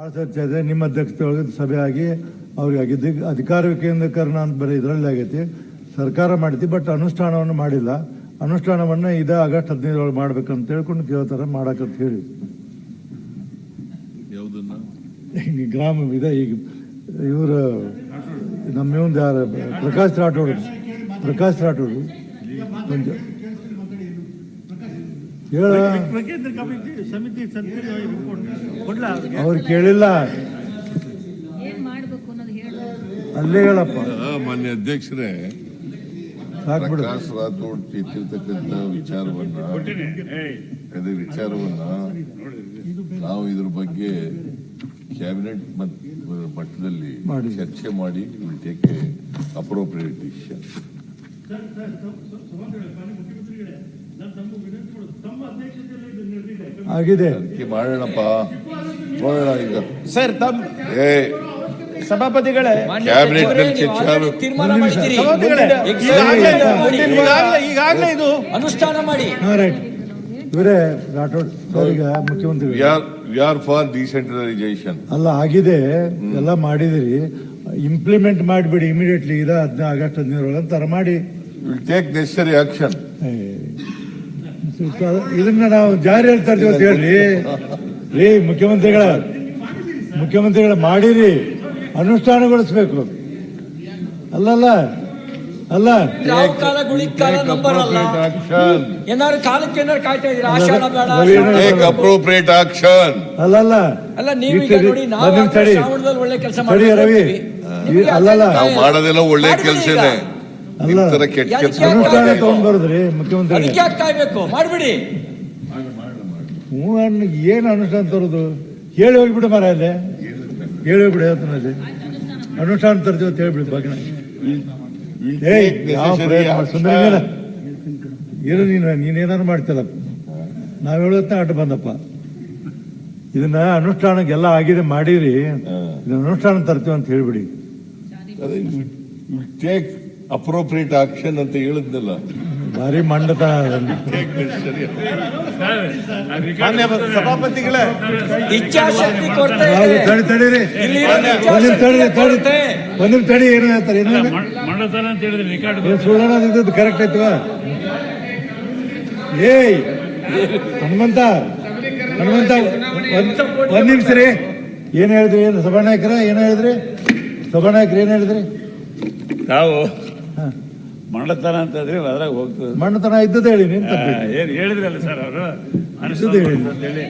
ಭಾಳ ಚರ್ಚೆ ಇದೆ ನಿಮ್ಮ ಅಧ್ಯಕ್ಷತೆ ಒಳಗೆ ಸಭೆ ಆಗಿ ಅವ್ರಿಗೆ ಆಗಿದ್ದು ಅಧಿಕಾರ ವಿಕೇಂದ್ರೀಕರಣ ಅಂತ ಬರೀ ಇದರಲ್ಲಿ ಆಗೈತಿ. ಸರ್ಕಾರ ಮಾಡಿತಿ ಬಟ್ ಅನುಷ್ಠಾನವನ್ನು ಮಾಡಿಲ್ಲ. ಅನುಷ್ಠಾನವನ್ನು ಇದೇ ಆಗಸ್ಟ್ ಹದಿನೈದರೊಳಗೆ ಮಾಡ್ಬೇಕಂತ ಹೇಳ್ಕೊಂಡು ಕೇಳ್ತಾರೆ ಮಾಡಕ್ಕಂತ ಹೇಳಿ. ಯಾವುದನ್ನ? ಈಗ ಗ್ರಾಮ ಇದೆ ಈಗ ಇವರು ನಮ್ಮ ಇವಂದು ಯಾರು? ಪ್ರಕಾಶ್ ರಾಠೋಡ್. ಪ್ರಕಾಶ್ ರಾಠೋಡ್. ಹೇಳ. ಅವ್ರು ಕೇಳಿಲ್ಲ. ಅಲ್ಲೇ ಹೇಳಪ್ಪ. ಮಾನ್ಯ ಅಧ್ಯಕ್ಷರೇ ರಾಥೋಡ್ ವಿಚಾರವನ್ನ ಅದೇ ವಿಚಾರವನ್ನ ನಾವು ಇದ್ರ ಬಗ್ಗೆ ಕ್ಯಾಬಿನೆಟ್ ಮಟ್ಟದಲ್ಲಿ ಮಾಡಿ. ಚರ್ಚೆ ಮಾಡಿ ವಿಲ್ ಟೇಕ್ ಅಪ್ರೋಪ್ರಿಯೇಟ್ ಡಿಸಿಷನ್ ಆಗಿದೆ. ಮಾಡೋಣಪ್ಪ. ನೋಡೋಣ ಈಗ. ಸರ್ ತಮ್ಮ ಏ. ಸಭಾಪತಿಗಳೇ ಕ್ಯಾಬಿನೆಟ್ ಈಗಾಗ್ಲೇ- ಇದು ಅನುಷ್ಠಾನ ಮಾಡಿ. ಇವರೇ ರಾಠೋಡ್ ಈಗ ಮುಖ್ಯಮಂತ್ರಿ ವಿ ಆರ್ ಫಾರ್ ಡಿಸೆಂಟ್ರಲೈಸೇಷನ್ ಅಲ್ಲ ಆಗಿದೆ. ಎಲ್ಲ ಮಾಡಿದಿರಿ. ಇಂಪ್ಲಿಮೆಂಟ್ ಮಾಡಿಬಿಡಿ ಇಮಿಡಿಯೇಟ್ಲಿ ಇದ ಹದಿನೈದು ಆಗಸ್ಟ್ ಹದಿನೈದರೊಳಗೆ ತರ ಮಾಡಿ. ವಿಲ್ ಟೇಕ್ ನೆಸರಿ ಆಕ್ಷನ್ ಇದನ್ನ ನಾವು ಜಾರಿ ಹೇಳ್ತಾ ಇರ್ತೀವಿ ಅಂತ ಹೇಳ್ರಿ ರೀ ಮುಖ್ಯಮಂತ್ರಿಗಳ ಮುಖ್ಯಮಂತ್ರಿಗಳ ಮಾಡಿರಿ ಅನುಷ್ಠಾನಗೊಳಿಸ್ಬೇಕು ಅಲ್ಲಲ್ಲ ಅಲ್ಲ ಏನಾದ್ರು ಕಾಲಕ್ಕೆ ಏನಾದ್ರು ಕಾಯ್ತಾ ಆಶಾನ ಬೇಡ. ಅಪ್ರೋಪ್ರಿಯೇಟ್ ಆಕ್ಷನ್ ಅಲ್ಲಲ್ಲ ಅಲ್ಲ ನೀವು ಈಗ. ನೋಡಿ. ಶ್ರಾವಣದಲ್ಲಿ ಒಳ್ಳೆ ಕೆಲಸ ತಡಿ ರವಿ. ಅಲ್ಲಲ್ಲ. ನಾವು ಮಾಡೋದೆಲ್ಲ ಒಳ್ಳೆ ಕೆಲಸನೇ. ಅಲ್ಲ. ಕೆಟ್ಟ ಯಾಕೆ ಕೆಲಸ? ತಗೊಂಡ್ಬರುದ್ರಿ ಮುಖ್ಯಮಂತ್ರಿ. ಯಾಕೆ ಕಾಯ್ಬೇಕು? ಮಾಡ್ಬಿಡಿ. ಹ್ಞೂ ಅನ್ನ ಏನು ಅನುಷ್ಠಾನ ತರೋದು? ಹೇಳಿ ಹೋಗ್ಬಿಡು ಮರ ಅಲ್ಲಿ. ಹೇಳಿ ಹೋಗ್ಬಿಡು ಹೇಳ್ತಾನಲ್ಲಿ ಅನುಷ್ಠಾನ ತರ್ತೀವಿ ಅಂತ ಹೇಳ್ಬಿಡಿ ಸುಮ್ನೆ ಇರು. ನೀನು ನೀನೇನಾದ್ರು ಮಾಡ್ತಿಲ್ಲ ನಾವು ಹೇಳೋತ್ತ ಆಟ ಬಂದಪ್ಪ. ಇದನ್ನ ಅನುಷ್ಠಾನಕ್ಕೆಲ್ಲ ಆಗಿದೆ ಮಾಡಿರಿ. ಇದನ್ನ ಅನುಷ್ಠಾನ ತರ್ತೀವಿ ಅಂತ ಹೇಳ್ಬಿಡಿ. ಅಪ್ರೋಪ್ರಿಯೇಟ್ ಆಕ್ಷನ್ ಅಂತ ಹೇಳಿದ್ನಲ್ಲ. ಭಾರಿ ಮಂಡತ. ಸಭಾಪತಿಗಳೇ. ಇಚ್ಛಾಶಕ್ತಿ ಕೊರತೆ. ತಡಿ ತಡೀರಿ ಇಲ್ಲಿ ಒಂದ್ ತಡಿ ತಡಿ. ಒಂದ್ ಮಂಡತನ ಅಂತ ಹೇಳಿದ್ರೆ ರೆಕಾರ್ಡ್ ಕರೆಕ್ಟ್ ಆಯ್ತವಾ? ಏಯ್ ಹನುಮಂತ ಹನುಮಂತ ಒಂದ್- ಒಂದ್ ನಿಮಿಷ ರೀ. ಏನ್ ಹೇಳಿದ್ರಿ ಏನು ಸಭಾನಾಯಕರ ಏನ್ ಹೇಳಿದ್ರಿ? ಸಭಾನಾಯಕರು ಏನ್ ಹೇಳಿದ್ರಿ? ನಾವು ಮಂಡತನ ಅಂತಂದ್ರೆ ಅದ್ರಾಗ ಹೋಗ್ತದೆ. ಮಣ್ಣತನ ಇದ್ದದ್ದು ಹೇಳಿ ಏನ್ ಹೇಳಿದ್ರಲ್ಲ ಸರ್ ಅವರು? ಅಂತ ಹೇಳಿ.